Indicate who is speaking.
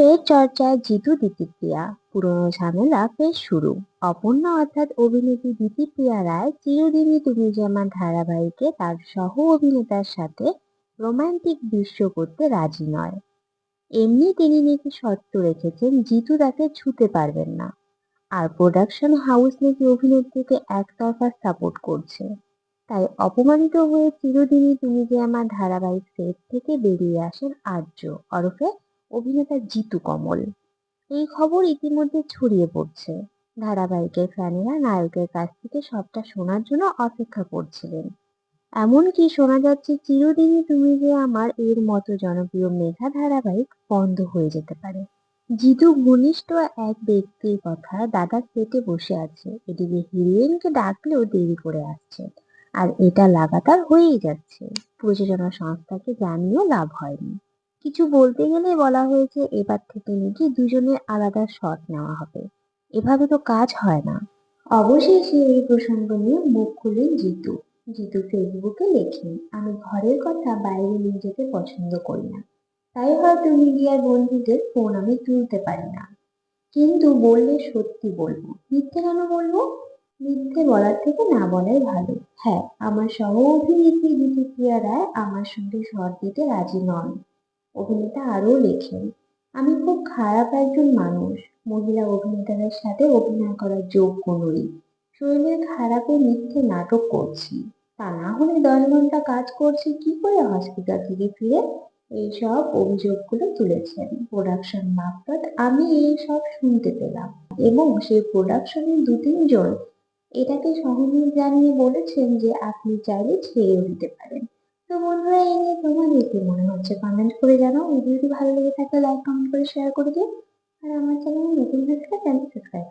Speaker 1: ফের চর্চায় জিতু দিতিপ্রিয়া পুরনো ঝামেলা ফের শুরু। অপর্ণা অর্থাৎ অভিনেত্রী দিতিপ্রিয়া রায় চিরদিনই তুমি যে আমার ধারাবাহিকে তার সহ অভিনেতার সাথে রোমান্টিক দৃশ্য করতে রাজি নয়। এমনি তিনি নাকি শর্ত রেখেছেন জিতু তাকে ছুতে পারবেন না। আর প্রোডাকশন হাউস নাকি অভিনেত্রীকে একতরফা সাপোর্ট করছে। তাই অপমানিত হয়ে চিরদিনই তুমি যে আমার ধারাবাহিক সেট থেকে বেরিয়ে আসেন আর্য। ওরফে অভিনেতা জিতু কমল। এই খবর ইতিমধ্যে ছড়িয়ে পড়ছে। ধারাবাহিকের ফ্যানেরা নায়কের কাছ থেকে সবটা শোনার জন্য অপেক্ষা করছিলেন। এমনকি শোনা যাচ্ছে, চিরদিনই তুমি যে আমার এর মতো জনপ্রিয় মেঘা ধারাবাহিক বন্ধ হয়ে যেতে পারে। জিতু ঘনিষ্ঠ এক ব্যক্তির কথা দাদা সেটে বসে আছে। এদিকে হিরোইনকে ডাকলেও দেরি করে আসছে। আর এটা লাগাতার হয়েই যাচ্ছে। প্রযোজনা সংস্থাকে জানিয়েও লাভ হয়নি। কিছু বলতে গেলে বলা হয়েছে এবার থেকে নাকি দুজনের আলাদা শট নেওয়া হবে। এভাবে তো কাজ হয় না। অবশেষে এই প্রসঙ্গ নিয়ে মুখ খুললেন জিতু। জিতু ফেসবুকে লেখেন, আমি ঘরের কথা বাইরে নিয়ে যেতে পছন্দ করি না। তাই হয়তো মিডিয়ার বন্ধুদের ফোন আমি তুলতে পারি না। কিন্তু বললে সত্যি বলব। মিথ্যে কেন বলব? মিথ্যে বলার থেকে না বলাই ভালো। হ্যাঁ আমার সহ অভিনেত্রী দিতিপ্রিয়া রায় আমার সঙ্গে শট দিতে রাজি নন। অভিনেতা আরও লেখেন, আমি খুব খারাপ একজন মানুষ। মহিলা অভিনেতাদের সাথে অভিনয় করার যোগ্য নই। শরীরের খারাপে মিথ্যে নাটক করছি। তা না হলে দশ ঘণ্টা কাজ করছি কি করে হসপিটাল থেকে ফিরে? এইসব অভিযোগগুলো তুলেছেন। প্রোডাকশন মারফত আমি এই সব শুনতে পেলাম এবং সেই প্রোডাকশনের দু তিনজন এটাকে সহমত জানিয়ে বলেছেন যে আপনি চাইলে ছেড়েও দিতে পারেন। তো বন্ধুরা, এই নিয়ে তোমাদের কি মনে হচ্ছে? কমেন্ট করে জানাও। ভিডিওটি ভালো লেগে থাকলে লাইক কমেন্ট করে শেয়ার করে দিও। আর আমার চ্যানেলে নতুন থাকলে চ্যানেল সাবস্ক্রাইব